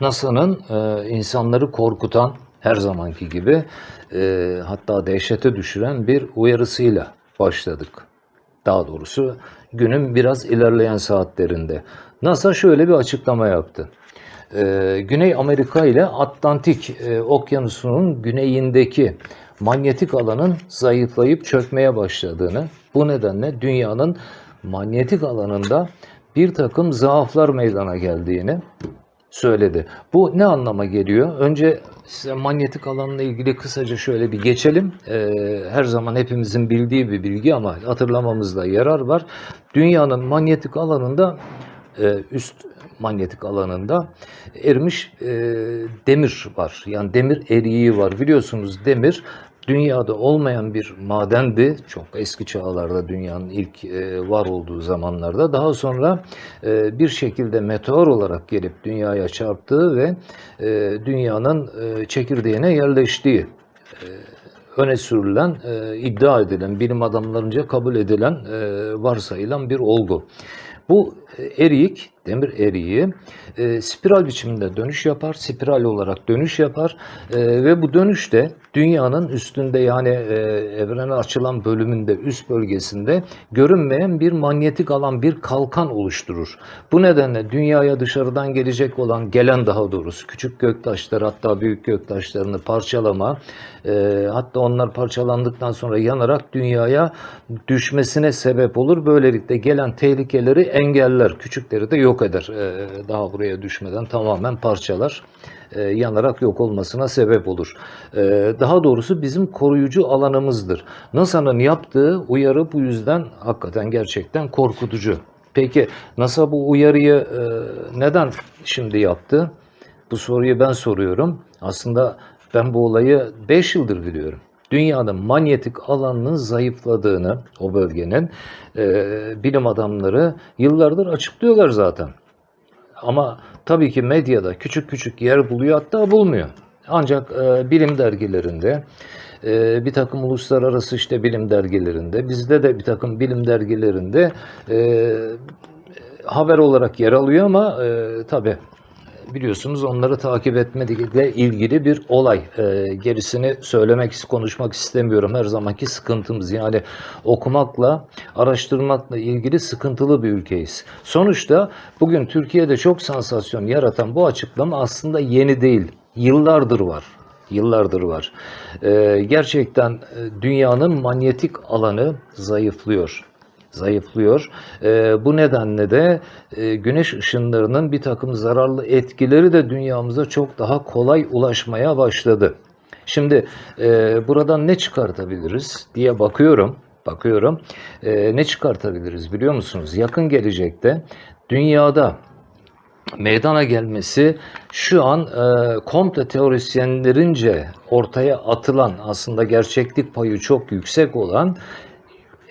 NASA'nın e, insanları korkutan her zamanki gibi e, hatta dehşete düşüren bir uyarısıyla başladık. Daha doğrusu günün biraz ilerleyen saatlerinde. NASA şöyle bir açıklama yaptı. E, Güney Amerika ile Atlantik e, Okyanusu'nun güneyindeki manyetik alanın zayıflayıp çökmeye başladığını, bu nedenle dünyanın manyetik alanında bir takım zaaflar meydana geldiğini söyledi. Bu ne anlama geliyor? Önce size manyetik alanla ilgili kısaca şöyle bir geçelim. Ee, her zaman hepimizin bildiği bir bilgi ama hatırlamamızda yarar var. Dünyanın manyetik alanında e, üst manyetik alanında erimiş e, demir var. Yani demir eriği var. Biliyorsunuz demir dünyada olmayan bir madendi. Çok eski çağlarda dünyanın ilk e, var olduğu zamanlarda. Daha sonra e, bir şekilde meteor olarak gelip dünyaya çarptığı ve e, dünyanın çekirdeğine yerleştiği öne sürülen, e, iddia edilen, bilim adamlarınca kabul edilen, e, varsayılan bir olgu. Bu eriyik, demir eriği e, spiral biçiminde dönüş yapar, spiral olarak dönüş yapar e, ve bu dönüşte dünyanın üstünde yani e, evrene açılan bölümünde, üst bölgesinde görünmeyen bir manyetik alan, bir kalkan oluşturur. Bu nedenle dünyaya dışarıdan gelecek olan, gelen daha doğrusu küçük göktaşlar hatta büyük göktaşlarını parçalama, e, hatta onlar parçalandıktan sonra yanarak dünyaya düşmesine sebep olur. Böylelikle gelen tehlikeleri engeller, küçükleri de yok eder. E, daha buraya düşmeden tamamen parçalar, e, yanarak yok olmasına sebep olur. E, daha doğrusu bizim koruyucu alanımızdır. NASA'nın yaptığı uyarı bu yüzden hakikaten gerçekten korkutucu. Peki NASA bu uyarıyı neden şimdi yaptı? Bu soruyu ben soruyorum. Aslında ben bu olayı 5 yıldır biliyorum. Dünyada manyetik alanının zayıfladığını o bölgenin e, bilim adamları yıllardır açıklıyorlar zaten. Ama tabii ki medyada küçük küçük yer buluyor hatta bulmuyor. Ancak e, bilim dergilerinde, e, bir takım uluslararası işte bilim dergilerinde, bizde de bir takım bilim dergilerinde e, haber olarak yer alıyor ama e, tabii biliyorsunuz onları takip etmekle ilgili bir olay. E, gerisini söylemek, konuşmak istemiyorum. Her zamanki sıkıntımız yani okumakla, araştırmakla ilgili sıkıntılı bir ülkeyiz. Sonuçta bugün Türkiye'de çok sansasyon yaratan bu açıklama aslında yeni değil. Yıllardır var. Yıllardır var. E, gerçekten e, dünyanın manyetik alanı zayıflıyor zayıflıyor. E, bu nedenle de e, güneş ışınlarının bir takım zararlı etkileri de dünyamıza çok daha kolay ulaşmaya başladı. Şimdi e, buradan ne çıkartabiliriz diye bakıyorum. Bakıyorum. E, ne çıkartabiliriz biliyor musunuz? Yakın gelecekte dünyada meydana gelmesi şu an e, komple teorisyenlerince ortaya atılan aslında gerçeklik payı çok yüksek olan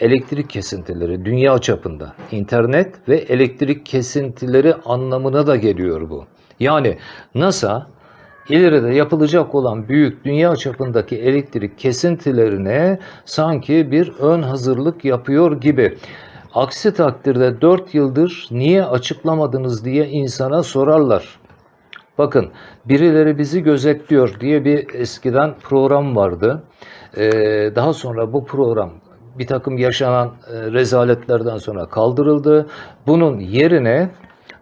elektrik kesintileri dünya çapında internet ve elektrik kesintileri anlamına da geliyor bu. Yani NASA ileride yapılacak olan büyük dünya çapındaki elektrik kesintilerine sanki bir ön hazırlık yapıyor gibi. Aksi takdirde 4 yıldır niye açıklamadınız diye insana sorarlar. Bakın birileri bizi gözetliyor diye bir eskiden program vardı. Ee, daha sonra bu program bir takım yaşanan e, rezaletlerden sonra kaldırıldı. Bunun yerine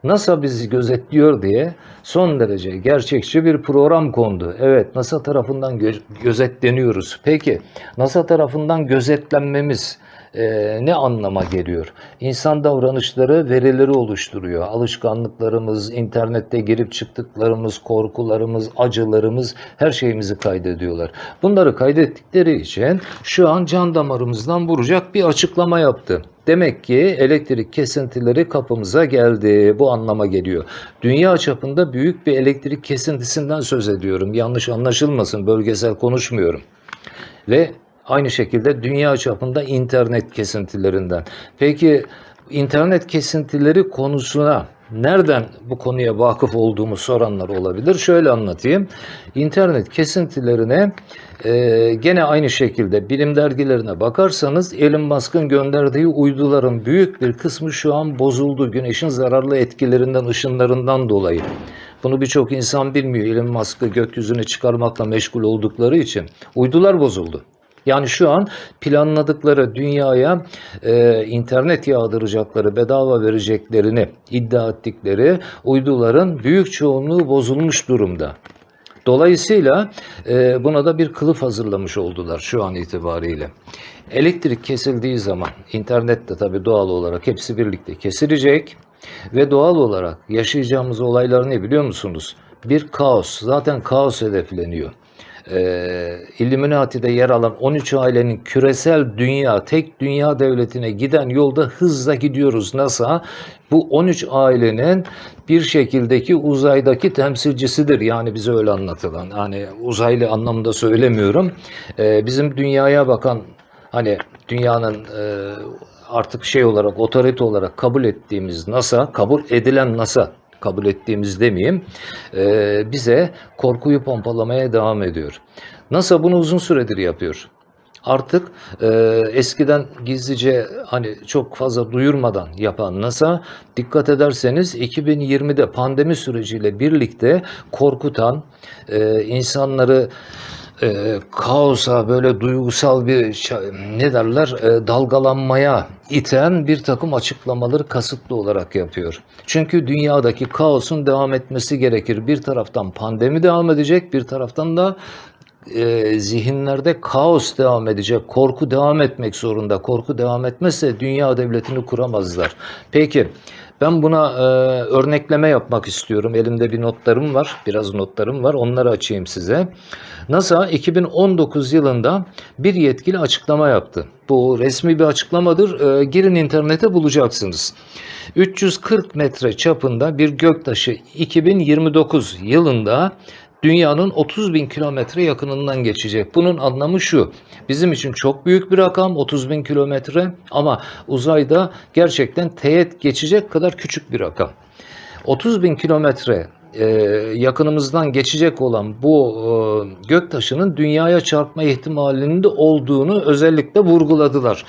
NASA bizi gözetliyor diye son derece gerçekçi bir program kondu. Evet NASA tarafından gö- gözetleniyoruz. Peki NASA tarafından gözetlenmemiz e, ne anlama geliyor? İnsan davranışları verileri oluşturuyor. Alışkanlıklarımız, internette girip çıktıklarımız, korkularımız, acılarımız her şeyimizi kaydediyorlar. Bunları kaydettikleri için şu an can damarımızdan vuracak bir açıklama yaptı. Demek ki elektrik kesintileri kapımıza geldi. Bu anlama geliyor. Dünya çapında büyük bir elektrik kesintisinden söz ediyorum. Yanlış anlaşılmasın, bölgesel konuşmuyorum. Ve aynı şekilde dünya çapında internet kesintilerinden. Peki internet kesintileri konusuna nereden bu konuya vakıf olduğumu soranlar olabilir. Şöyle anlatayım. İnternet kesintilerine e, gene aynı şekilde bilim dergilerine bakarsanız Elon Musk'ın gönderdiği uyduların büyük bir kısmı şu an bozuldu. Güneşin zararlı etkilerinden, ışınlarından dolayı. Bunu birçok insan bilmiyor. Elon Musk'ı gökyüzüne çıkarmakla meşgul oldukları için. Uydular bozuldu. Yani şu an planladıkları dünyaya e, internet yağdıracakları, bedava vereceklerini iddia ettikleri uyduların büyük çoğunluğu bozulmuş durumda. Dolayısıyla e, buna da bir kılıf hazırlamış oldular şu an itibariyle. Elektrik kesildiği zaman internet de tabii doğal olarak hepsi birlikte kesilecek ve doğal olarak yaşayacağımız olaylar ne biliyor musunuz? Bir kaos. Zaten kaos hedefleniyor e, Illuminati'de yer alan 13 ailenin küresel dünya, tek dünya devletine giden yolda hızla gidiyoruz NASA. Bu 13 ailenin bir şekildeki uzaydaki temsilcisidir. Yani bize öyle anlatılan. Hani uzaylı anlamında söylemiyorum. E, bizim dünyaya bakan hani dünyanın e, artık şey olarak otorite olarak kabul ettiğimiz NASA, kabul edilen NASA kabul ettiğimiz demeyeyim, e, bize korkuyu pompalamaya devam ediyor. NASA bunu uzun süredir yapıyor. Artık e, eskiden gizlice hani çok fazla duyurmadan yapan NASA dikkat ederseniz 2020'de pandemi süreciyle birlikte korkutan e, insanları e, kaosa böyle duygusal bir ne derler e, dalgalanmaya iten bir takım açıklamaları kasıtlı olarak yapıyor. Çünkü dünyadaki kaosun devam etmesi gerekir. Bir taraftan pandemi devam edecek, bir taraftan da e, zihinlerde kaos devam edecek, korku devam etmek zorunda. Korku devam etmezse dünya devletini kuramazlar. Peki ben buna e, örnekleme yapmak istiyorum. Elimde bir notlarım var, biraz notlarım var. Onları açayım size. NASA 2019 yılında bir yetkili açıklama yaptı. Bu resmi bir açıklamadır. E, girin internete bulacaksınız. 340 metre çapında bir göktaşı 2029 yılında dünyanın 30 bin kilometre yakınından geçecek. Bunun anlamı şu. Bizim için çok büyük bir rakam 30 bin kilometre ama uzayda gerçekten teğet geçecek kadar küçük bir rakam. 30 bin kilometre e, yakınımızdan geçecek olan bu e, göktaşının dünyaya çarpma ihtimalinin de olduğunu özellikle vurguladılar.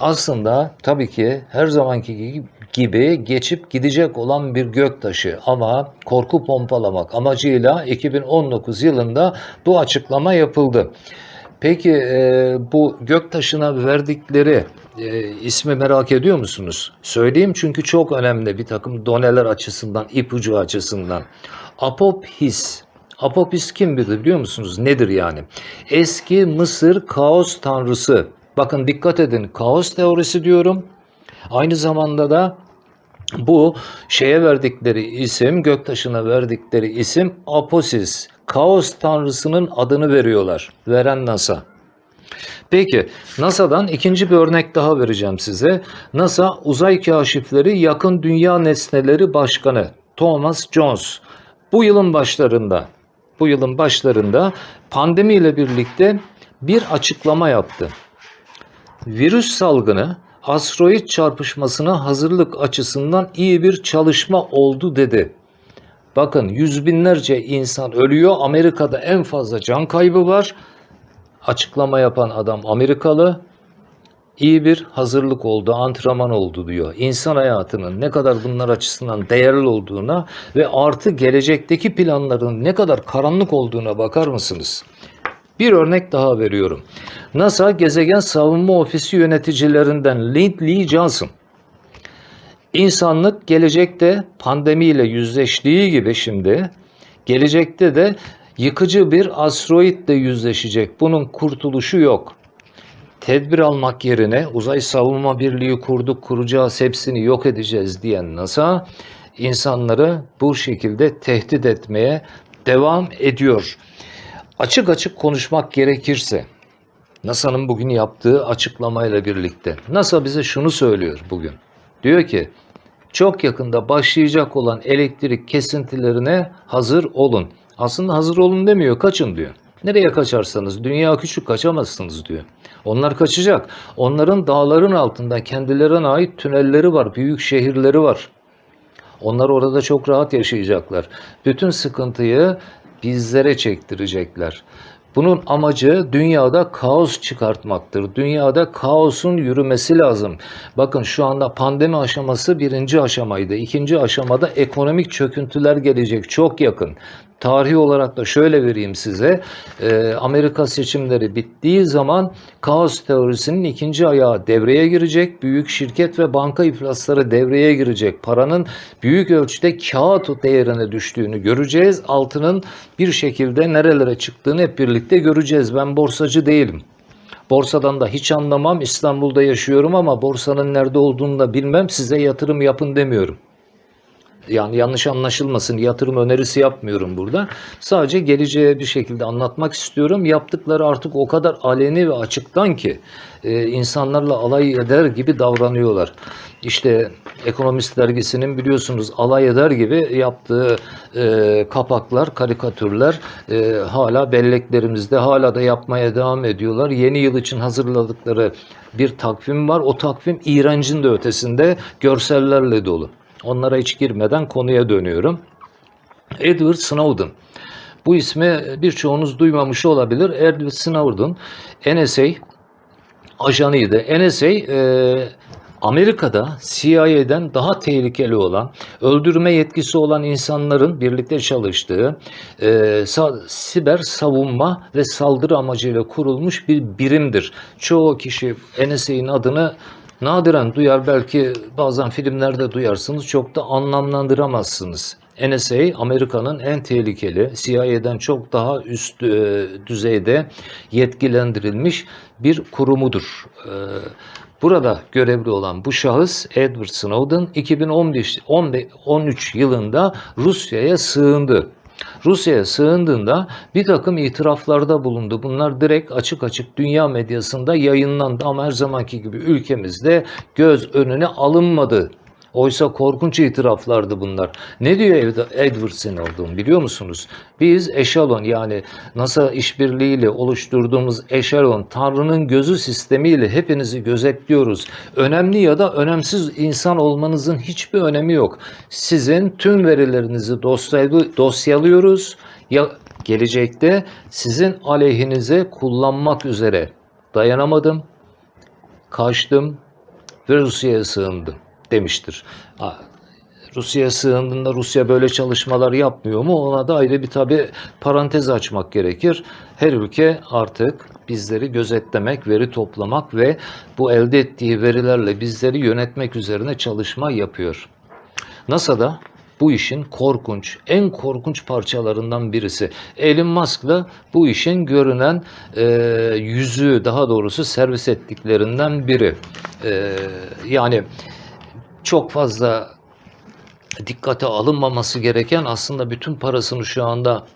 Aslında tabii ki her zamanki gibi geçip gidecek olan bir göktaşı ama korku pompalamak amacıyla 2019 yılında bu açıklama yapıldı. Peki e, bu göktaşına verdikleri e, ismi merak ediyor musunuz? Söyleyeyim çünkü çok önemli bir takım doneler açısından, ipucu açısından. Apophis. Apophis kimdir biliyor musunuz? Nedir yani? Eski Mısır kaos tanrısı. Bakın dikkat edin kaos teorisi diyorum. Aynı zamanda da bu şeye verdikleri isim, göktaşına verdikleri isim Aposis. Kaos tanrısının adını veriyorlar. Veren NASA. Peki NASA'dan ikinci bir örnek daha vereceğim size. NASA Uzay Kaşifleri Yakın Dünya Nesneleri Başkanı Thomas Jones bu yılın başlarında bu yılın başlarında pandemiyle birlikte bir açıklama yaptı. Virüs salgını asteroid çarpışmasına hazırlık açısından iyi bir çalışma oldu dedi. Bakın yüz binlerce insan ölüyor. Amerika'da en fazla can kaybı var. Açıklama yapan adam Amerikalı. İyi bir hazırlık oldu, antrenman oldu diyor. İnsan hayatının ne kadar bunlar açısından değerli olduğuna ve artı gelecekteki planların ne kadar karanlık olduğuna bakar mısınız? Bir örnek daha veriyorum. NASA Gezegen Savunma Ofisi yöneticilerinden Lindley Johnson. İnsanlık gelecekte pandemiyle yüzleştiği gibi şimdi gelecekte de yıkıcı bir asteroidle yüzleşecek. Bunun kurtuluşu yok. Tedbir almak yerine uzay savunma birliği kurduk kuracağız hepsini yok edeceğiz diyen NASA insanları bu şekilde tehdit etmeye devam ediyor. Açık açık konuşmak gerekirse NASA'nın bugün yaptığı açıklamayla birlikte NASA bize şunu söylüyor bugün. Diyor ki çok yakında başlayacak olan elektrik kesintilerine hazır olun. Aslında hazır olun demiyor, kaçın diyor. Nereye kaçarsanız dünya küçük kaçamazsınız diyor. Onlar kaçacak. Onların dağların altında kendilerine ait tünelleri var, büyük şehirleri var. Onlar orada çok rahat yaşayacaklar. Bütün sıkıntıyı bizlere çektirecekler. Bunun amacı dünyada kaos çıkartmaktır. Dünyada kaosun yürümesi lazım. Bakın şu anda pandemi aşaması birinci aşamaydı. İkinci aşamada ekonomik çöküntüler gelecek çok yakın. Tarihi olarak da şöyle vereyim size. Ee, Amerika seçimleri bittiği zaman kaos teorisinin ikinci ayağı devreye girecek. Büyük şirket ve banka iflasları devreye girecek. Paranın büyük ölçüde kağıt değerine düştüğünü göreceğiz. Altının bir şekilde nerelere çıktığını hep birlikte göreceğiz. Ben borsacı değilim. Borsadan da hiç anlamam. İstanbul'da yaşıyorum ama borsanın nerede olduğunu da bilmem. Size yatırım yapın demiyorum. Yani yanlış anlaşılmasın yatırım önerisi yapmıyorum burada. Sadece geleceğe bir şekilde anlatmak istiyorum. Yaptıkları artık o kadar aleni ve açıktan ki e, insanlarla alay eder gibi davranıyorlar. İşte Ekonomist dergisinin biliyorsunuz alay eder gibi yaptığı e, kapaklar, karikatürler e, hala belleklerimizde hala da yapmaya devam ediyorlar. Yeni yıl için hazırladıkları bir takvim var. O takvim iğrencin de ötesinde görsellerle dolu. Onlara hiç girmeden konuya dönüyorum. Edward Snowden. Bu ismi birçoğunuz duymamış olabilir. Edward Snowden NSA ajanıydı. NSA e, Amerika'da CIA'den daha tehlikeli olan, öldürme yetkisi olan insanların birlikte çalıştığı e, sa- siber savunma ve saldırı amacıyla kurulmuş bir birimdir. Çoğu kişi NSA'nin adını nadiren duyar, belki bazen filmlerde duyarsınız, çok da anlamlandıramazsınız. NSA Amerika'nın en tehlikeli, CIA'den çok daha üst e, düzeyde yetkilendirilmiş bir kurumudur. E, Burada görevli olan bu şahıs Edward Snowden 2015 13 yılında Rusya'ya sığındı. Rusya'ya sığındığında bir takım itiraflarda bulundu. Bunlar direkt açık açık dünya medyasında yayınlandı ama her zamanki gibi ülkemizde göz önüne alınmadı. Oysa korkunç itiraflardı bunlar. Ne diyor Edward Snowden biliyor musunuz? Biz Echelon yani NASA işbirliğiyle oluşturduğumuz Echelon Tanrı'nın gözü sistemiyle hepinizi gözetliyoruz. Önemli ya da önemsiz insan olmanızın hiçbir önemi yok. Sizin tüm verilerinizi dosyalıyoruz. Ya gelecekte sizin aleyhinize kullanmak üzere dayanamadım, kaçtım ve Rusya'ya sığındım demiştir. Rusya'ya sığındığında Rusya böyle çalışmalar yapmıyor mu? Ona da ayrı bir tabi parantez açmak gerekir. Her ülke artık bizleri gözetlemek, veri toplamak ve bu elde ettiği verilerle bizleri yönetmek üzerine çalışma yapıyor. NASA'da bu işin korkunç, en korkunç parçalarından birisi. Elon Musk da bu işin görünen e, yüzü, daha doğrusu servis ettiklerinden biri. E, yani çok fazla dikkate alınmaması gereken aslında bütün parasını şu anda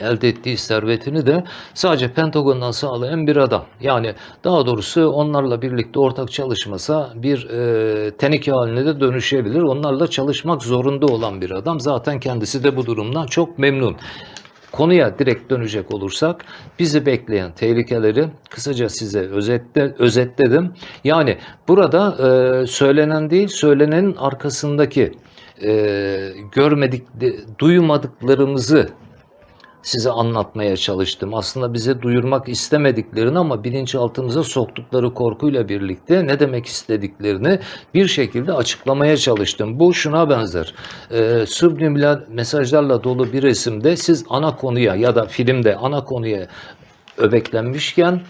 elde ettiği servetini de sadece Pentagon'dan sağlayan bir adam. Yani daha doğrusu onlarla birlikte ortak çalışmasa bir e, teneke haline de dönüşebilir. Onlarla çalışmak zorunda olan bir adam. Zaten kendisi de bu durumdan çok memnun. Konuya direkt dönecek olursak bizi bekleyen tehlikeleri kısaca size özetle, özetledim. Yani burada e, söylenen değil söylenenin arkasındaki e, görmedik, duymadıklarımızı size anlatmaya çalıştım. Aslında bize duyurmak istemediklerini ama bilinçaltımıza soktukları korkuyla birlikte ne demek istediklerini bir şekilde açıklamaya çalıştım. Bu şuna benzer. Ee, subliminal mesajlarla dolu bir resimde siz ana konuya ya da filmde ana konuya öbeklenmişken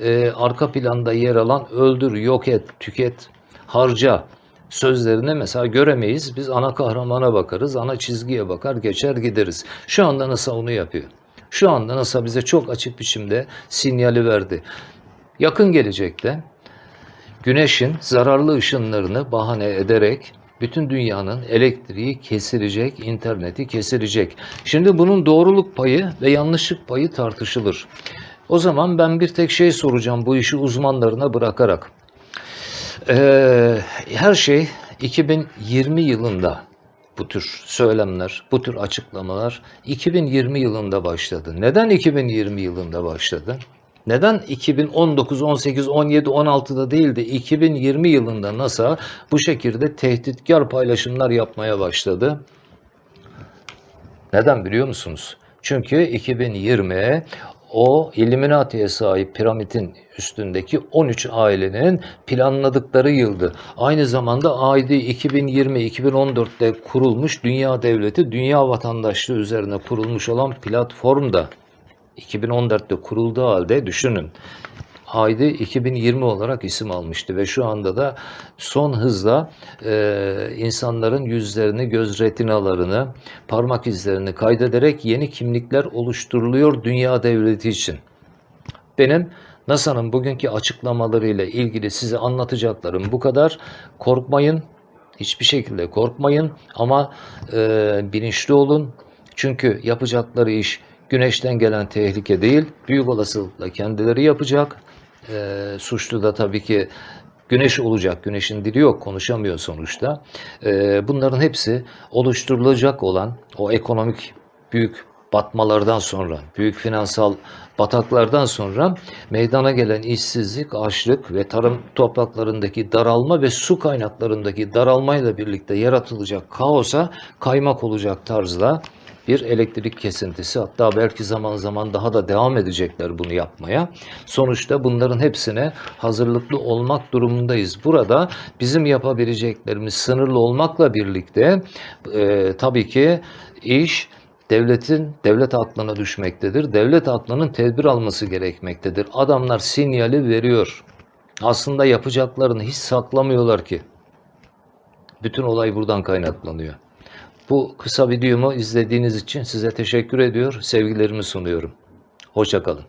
e, arka planda yer alan öldür, yok et, tüket, harca sözlerini mesela göremeyiz. Biz ana kahramana bakarız, ana çizgiye bakar, geçer gideriz. Şu anda NASA onu yapıyor. Şu anda NASA bize çok açık biçimde sinyali verdi. Yakın gelecekte güneşin zararlı ışınlarını bahane ederek bütün dünyanın elektriği kesilecek, interneti kesilecek. Şimdi bunun doğruluk payı ve yanlışlık payı tartışılır. O zaman ben bir tek şey soracağım bu işi uzmanlarına bırakarak. Ee, her şey 2020 yılında bu tür söylemler, bu tür açıklamalar 2020 yılında başladı. Neden 2020 yılında başladı? Neden 2019, 18, 17, 16'da değil de 2020 yılında NASA bu şekilde tehditkar paylaşımlar yapmaya başladı? Neden biliyor musunuz? Çünkü 2020 o Illuminati'ye sahip piramidin üstündeki 13 ailenin planladıkları yıldı. Aynı zamanda AID 2020-2014'te kurulmuş dünya devleti, dünya vatandaşlığı üzerine kurulmuş olan platform da 2014'te kurulduğu halde düşünün. AID 2020 olarak isim almıştı ve şu anda da son hızla e, insanların yüzlerini, göz retinalarını, parmak izlerini kaydederek yeni kimlikler oluşturuluyor dünya devleti için. Benim NASA'nın bugünkü açıklamalarıyla ilgili size anlatacaklarım bu kadar. Korkmayın, hiçbir şekilde korkmayın ama e, bilinçli olun. Çünkü yapacakları iş güneşten gelen tehlike değil, büyük olasılıkla kendileri yapacak. E, suçlu da tabii ki güneş olacak. Güneşin dili yok, konuşamıyor sonuçta. E, bunların hepsi oluşturulacak olan o ekonomik büyük batmalardan sonra, büyük finansal bataklardan sonra meydana gelen işsizlik, açlık ve tarım topraklarındaki daralma ve su kaynaklarındaki daralmayla birlikte yaratılacak kaosa kaymak olacak tarzda bir elektrik kesintisi hatta belki zaman zaman daha da devam edecekler bunu yapmaya. Sonuçta bunların hepsine hazırlıklı olmak durumundayız. Burada bizim yapabileceklerimiz sınırlı olmakla birlikte e, tabii ki iş devletin devlet aklına düşmektedir. Devlet aklının tedbir alması gerekmektedir. Adamlar sinyali veriyor. Aslında yapacaklarını hiç saklamıyorlar ki. Bütün olay buradan kaynaklanıyor. Bu kısa videomu izlediğiniz için size teşekkür ediyor. Sevgilerimi sunuyorum. Hoşçakalın.